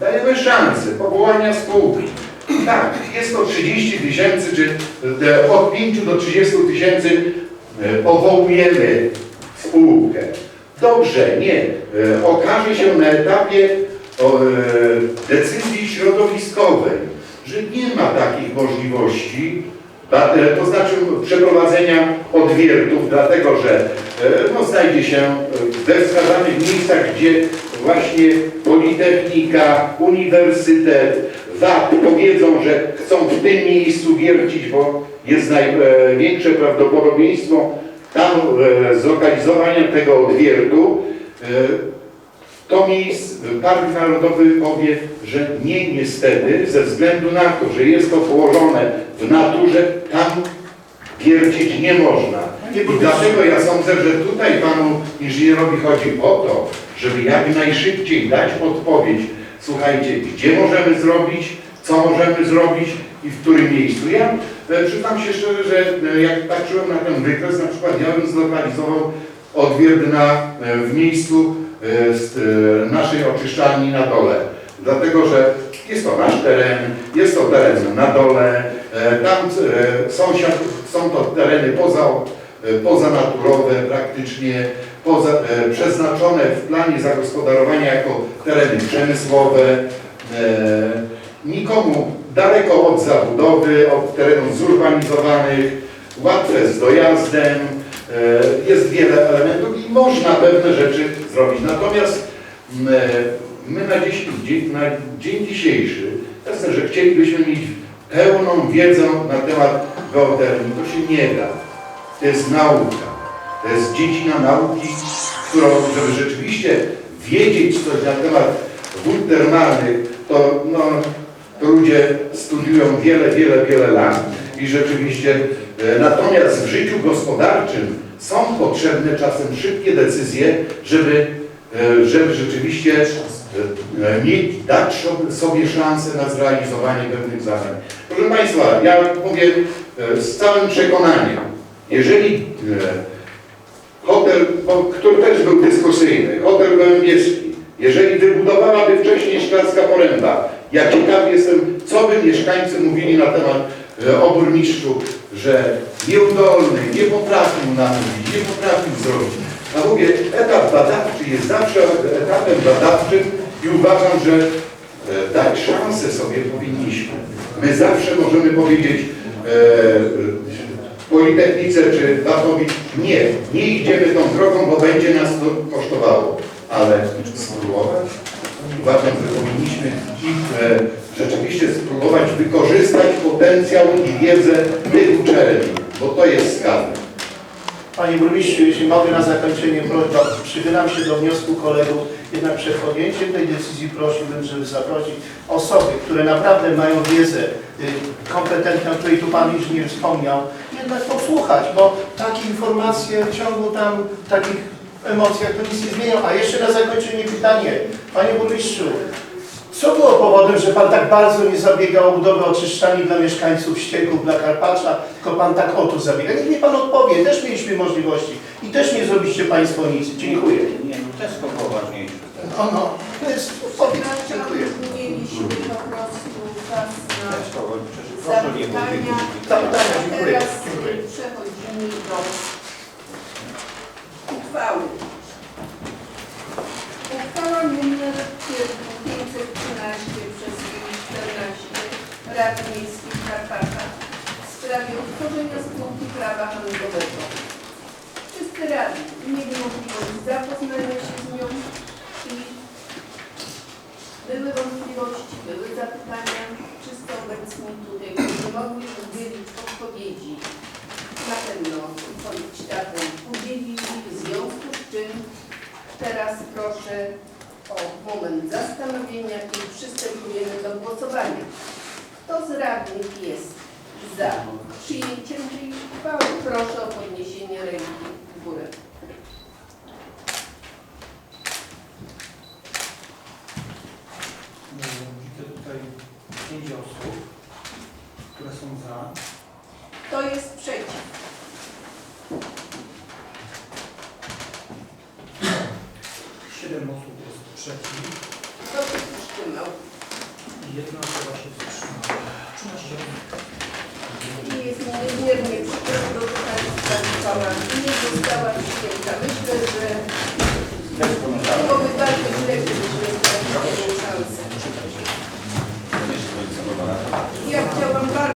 Dajemy szansę powołania spółki. Tak, jest to 30 tysięcy, czy e, od 5 do 30 tysięcy e, powołujemy spółkę. Dobrze, nie. E, Okaże się na etapie decyzji środowiskowej, że nie ma takich możliwości, to znaczy przeprowadzenia odwiertów, dlatego że no, znajdzie się we wskazanych miejscach, gdzie właśnie Politechnika, Uniwersytet, WAP powiedzą, że chcą w tym miejscu wiercić, bo jest największe prawdopodobieństwo tam e, zlokalizowania tego odwiertu. E, to miejsce, Park Narodowy powie, że nie niestety, ze względu na to, że jest to położone w naturze, tam wiercić nie można. I dlatego ja sądzę, że tutaj panu inżynierowi chodzi o to, żeby jak najszybciej dać odpowiedź, słuchajcie, gdzie możemy zrobić, co możemy zrobić i w którym miejscu. Ja e, przyznam się szczerze, że e, jak patrzyłem na ten wykres, na przykład ja bym zlokalizował odwiert na, e, w miejscu naszej oczyszczalni na dole. Dlatego, że jest to nasz teren, jest to teren na dole, tam e, sąsiad, są to tereny poza, e, pozanaturowe praktycznie, poza, e, przeznaczone w planie zagospodarowania jako tereny przemysłowe. E, nikomu daleko od zabudowy, od terenów zurbanizowanych, łatwe z dojazdem, e, jest wiele elementów i można pewne rzeczy zrobić. Natomiast m, e, my na dziś, dzie- na dzień dzisiejszy, jasne, że chcielibyśmy mieć pełną wiedzę na temat geotermii. To się nie da. To jest nauka. To jest dziedzina nauki, którą, żeby rzeczywiście wiedzieć coś na temat wód termalnych, to, no, to ludzie studiują wiele, wiele, wiele lat i rzeczywiście e, natomiast w życiu gospodarczym są potrzebne czasem szybkie decyzje, żeby, e, żeby rzeczywiście e, mieć, dać sobie szansę na zrealizowanie pewnych zadań. Proszę Państwa, ja mówię e, z całym przekonaniem, jeżeli e, hotel, który też był dyskusyjny, hotel Gołębieski, jeżeli wybudowałaby wcześniej Szklarska Poręba, ja ciekaw jestem, co by mieszkańcy mówili na temat e, o burmistrzu, że nieudolny, nie potrafił namówić, nie potrafił zrobić. A mówię, etap badawczy jest zawsze etapem badawczym i uważam, że dać szansę sobie powinniśmy. My zawsze możemy powiedzieć e, Politechnice czy Wachowi, nie, nie idziemy tą drogą, bo będzie nas to kosztowało. Ale spróbować? Uważam, że powinniśmy ich e, rzeczywiście spróbować wykorzystać potencjał i wiedzę tych uczelni, bo to jest skarb. Panie Burmistrzu, jeśli mogę na zakończenie prośba, przychylam się do wniosku kolegów, jednak przed podjęciem tej decyzji prosiłbym, żeby zaprosić osoby, które naprawdę mają wiedzę y, kompetentną, o której tu Pan Inżynier wspomniał, jednak posłuchać, bo takie informacje w ciągu tam takich emocjach to nic nie zmienią. A jeszcze na zakończenie pytanie, Panie Burmistrzu, powodem, że Pan tak bardzo nie zabiegał o budowę oczyszczalni dla mieszkańców ścieków, dla Karpacza, tylko Pan tak o to zabiega? Niech mi Pan odpowie, też mieliśmy możliwości i też nie zrobiliście Państwo nic. Dziękuję. Nie, no Tesco było ważniejsze. No, no, to jest odpowiedź. Dziękuję. mieliśmy po prostu czas na zapytania. Zapytania, A dziękuję. teraz Dziękuję. przechodzimy do uchwały. Uchwała nr 513 przez 14 Rady Miejskiej w Karpatach w sprawie utworzenia spółki prawa handlowego. Wszyscy radni mieli możliwość zapoznania się z nią i były wątpliwości, były zapytania. Wszyscy obecni tutaj, którzy mogli udzielić odpowiedzi, na pewno odpowiedź taką udzielili, w związku z czym teraz proszę o moment zastanowienia i przystępujemy do głosowania. Kto z radnych jest za przyjęciem tej uchwały? Proszę o podniesienie ręki w górę. Widzę tutaj pięć osób, które są za. Kto jest przeciw? Siedem osób jest przeciw. Kto się wstrzymał? Jedna osoba się wstrzymała. 13. I